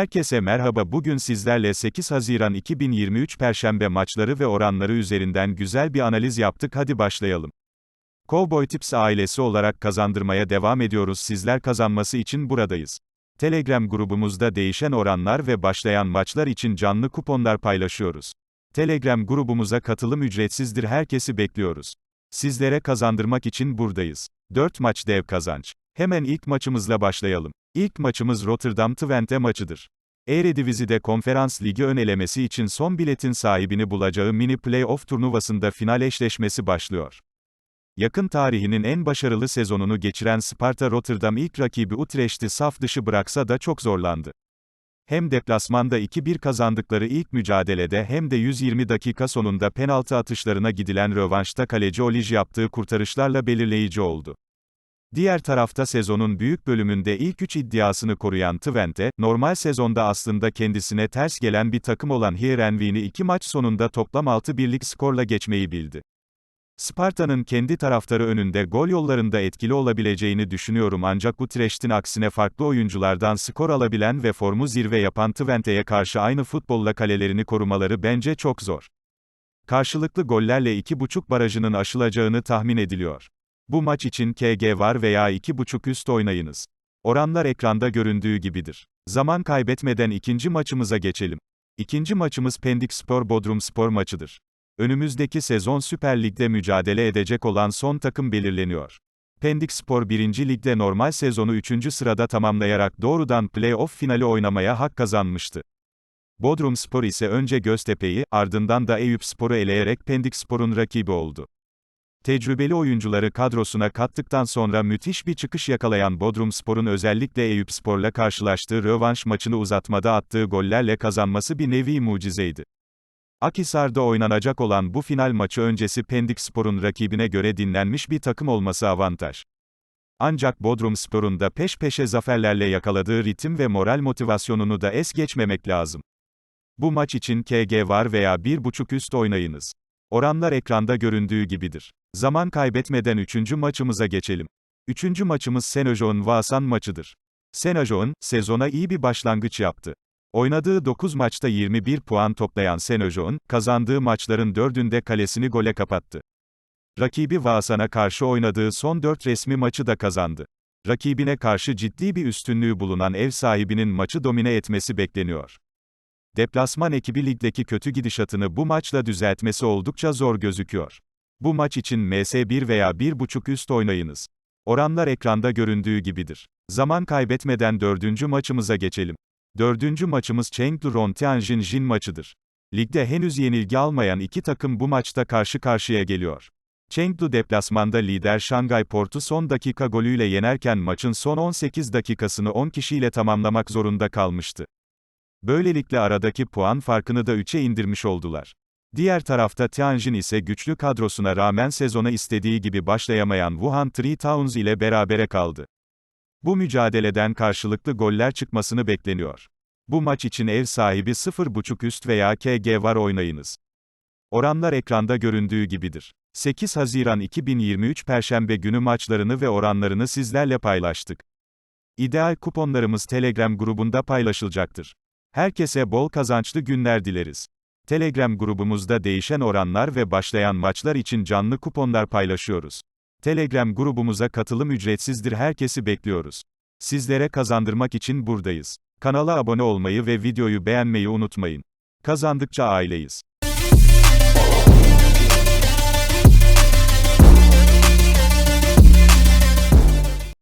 Herkese merhaba bugün sizlerle 8 Haziran 2023 Perşembe maçları ve oranları üzerinden güzel bir analiz yaptık hadi başlayalım. Cowboy Tips ailesi olarak kazandırmaya devam ediyoruz sizler kazanması için buradayız. Telegram grubumuzda değişen oranlar ve başlayan maçlar için canlı kuponlar paylaşıyoruz. Telegram grubumuza katılım ücretsizdir herkesi bekliyoruz. Sizlere kazandırmak için buradayız. 4 maç dev kazanç. Hemen ilk maçımızla başlayalım. İlk maçımız Rotterdam Twente maçıdır. Eredivisie'de Konferans Ligi ön elemesi için son biletin sahibini bulacağı mini playoff turnuvasında final eşleşmesi başlıyor. Yakın tarihinin en başarılı sezonunu geçiren Sparta Rotterdam ilk rakibi Utrecht'i saf dışı bıraksa da çok zorlandı. Hem deplasmanda 2-1 kazandıkları ilk mücadelede hem de 120 dakika sonunda penaltı atışlarına gidilen rövanşta kaleci Olij yaptığı kurtarışlarla belirleyici oldu. Diğer tarafta sezonun büyük bölümünde ilk 3 iddiasını koruyan Twente, normal sezonda aslında kendisine ters gelen bir takım olan Heerenveen'i iki maç sonunda toplam 6 birlik skorla geçmeyi bildi. Sparta'nın kendi taraftarı önünde gol yollarında etkili olabileceğini düşünüyorum ancak Utrecht'in aksine farklı oyunculardan skor alabilen ve formu zirve yapan Twente'ye karşı aynı futbolla kalelerini korumaları bence çok zor. Karşılıklı gollerle 2.5 barajının aşılacağını tahmin ediliyor. Bu maç için KG var veya 2.5 üst oynayınız. Oranlar ekranda göründüğü gibidir. Zaman kaybetmeden ikinci maçımıza geçelim. İkinci maçımız Pendik Spor Bodrum Spor maçıdır. Önümüzdeki sezon Süper Lig'de mücadele edecek olan son takım belirleniyor. Pendik Spor 1. Lig'de normal sezonu 3. sırada tamamlayarak doğrudan play-off finali oynamaya hak kazanmıştı. Bodrum Spor ise önce Göztepe'yi, ardından da Eyüp Spor'u eleyerek Pendik Spor'un rakibi oldu. Tecrübeli oyuncuları kadrosuna kattıktan sonra müthiş bir çıkış yakalayan Bodrumspor'un özellikle Eyüpspor'la karşılaştığı rövanş maçını uzatmada attığı gollerle kazanması bir nevi mucizeydi. Akhisar'da oynanacak olan bu final maçı öncesi Pendikspor'un rakibine göre dinlenmiş bir takım olması avantaj. Ancak Bodrumspor'un da peş peşe zaferlerle yakaladığı ritim ve moral motivasyonunu da es geçmemek lazım. Bu maç için KG var veya 1.5 üst oynayınız. Oranlar ekranda göründüğü gibidir. Zaman kaybetmeden üçüncü maçımıza geçelim. Üçüncü maçımız Senajo'nun Vasan maçıdır. Senajo'nun, sezona iyi bir başlangıç yaptı. Oynadığı 9 maçta 21 puan toplayan Senajo'nun, kazandığı maçların dördünde kalesini gole kapattı. Rakibi Vasan'a karşı oynadığı son 4 resmi maçı da kazandı. Rakibine karşı ciddi bir üstünlüğü bulunan ev sahibinin maçı domine etmesi bekleniyor. Deplasman ekibi ligdeki kötü gidişatını bu maçla düzeltmesi oldukça zor gözüküyor. Bu maç için MS1 veya 1.5 üst oynayınız. Oranlar ekranda göründüğü gibidir. Zaman kaybetmeden dördüncü maçımıza geçelim. Dördüncü maçımız Chengdu Tianjin Jin maçıdır. Ligde henüz yenilgi almayan iki takım bu maçta karşı karşıya geliyor. Chengdu deplasmanda lider Şangay Port'u son dakika golüyle yenerken maçın son 18 dakikasını 10 kişiyle tamamlamak zorunda kalmıştı. Böylelikle aradaki puan farkını da 3'e indirmiş oldular. Diğer tarafta Tianjin ise güçlü kadrosuna rağmen sezona istediği gibi başlayamayan Wuhan Three Towns ile berabere kaldı. Bu mücadeleden karşılıklı goller çıkmasını bekleniyor. Bu maç için ev sahibi 0.5 üst veya KG var oynayınız. Oranlar ekranda göründüğü gibidir. 8 Haziran 2023 Perşembe günü maçlarını ve oranlarını sizlerle paylaştık. İdeal kuponlarımız Telegram grubunda paylaşılacaktır. Herkese bol kazançlı günler dileriz. Telegram grubumuzda değişen oranlar ve başlayan maçlar için canlı kuponlar paylaşıyoruz. Telegram grubumuza katılım ücretsizdir herkesi bekliyoruz. Sizlere kazandırmak için buradayız. Kanala abone olmayı ve videoyu beğenmeyi unutmayın. Kazandıkça aileyiz.